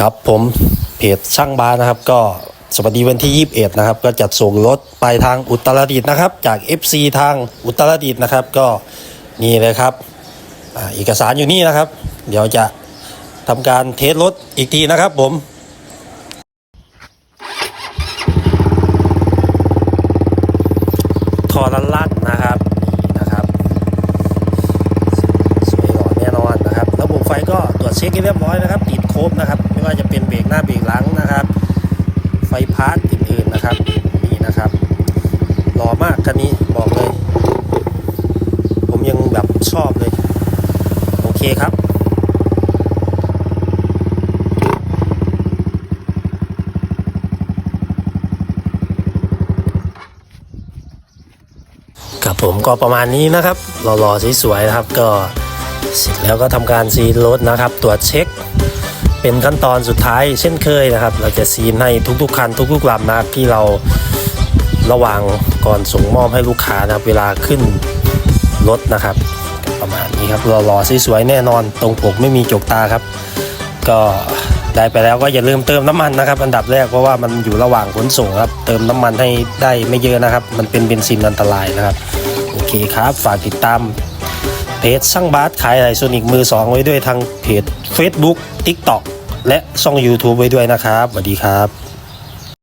ครับผมเพจช่างบาสนะครับ ก็สวัสดีวันที่ 21 นะครับ ก็จัดส่งรถไปทางอุตรดิตถ์นะครับ จาก FC ทางอุตรดิตถ์นะครับ ก็นี่เลยครับอ่าเอกสารอยู่นี่นะครับ เดี๋ยวจะทำการเทสรถอีกทีนะครับผมทอรันลัดนะครับนี่นะครับ สวยหล่อแน่นอนนะครับ ระบบไฟก็ตรวจ เช็คให้เรียบร้อยนะครับ ติดครบนะครับ ไม่ว่าจะเป็นเบรกหน้าเบรกหลังนะครับ ไฟพาร์ทอื่นๆนะครับนี่นะครับหล่อมากคันนี้บอกเลย ผมยังแบบชอบเลย โอเคครับครับผมก็ประมาณนี้นะครับหล่อๆสวยๆนะครับก็ เสร็จแล้วก็ทำการซีนรถนะครับ ตรวจเช็ค เป็นขั้นตอนสุดท้ายเช่นเคยนะครับ เราจะซีนให้ทุกๆคันทุกๆลำนะครับที่เราระหว่างก่อนส่งมอบให้ลูกค้านะครับ เวลาขึ้นรถนะครับ ประมาณนี้ครับหล่อๆสวยๆแน่นอน ตรงปกไม่มีจกตาครับ ก็ได้ไปแล้วก็อย่าลืมเติมน้ำมันนะครับ อันดับแรกเพราะว่ามันอยู่ระหว่างขนส่งครับ เติมน้ำมันให้ได้ไม่เยอะนะครับ มันเป็นเบนซินอันตรายนะครับ โอเคครับ ฝากติดตาม เพจสร้างบาสขายไรส่วนอีกมือสองไว้ด้วยทางเพจ Facebook TikTok และช่อง YouTube ไว้ด้วยนะครับสวัสดีครับ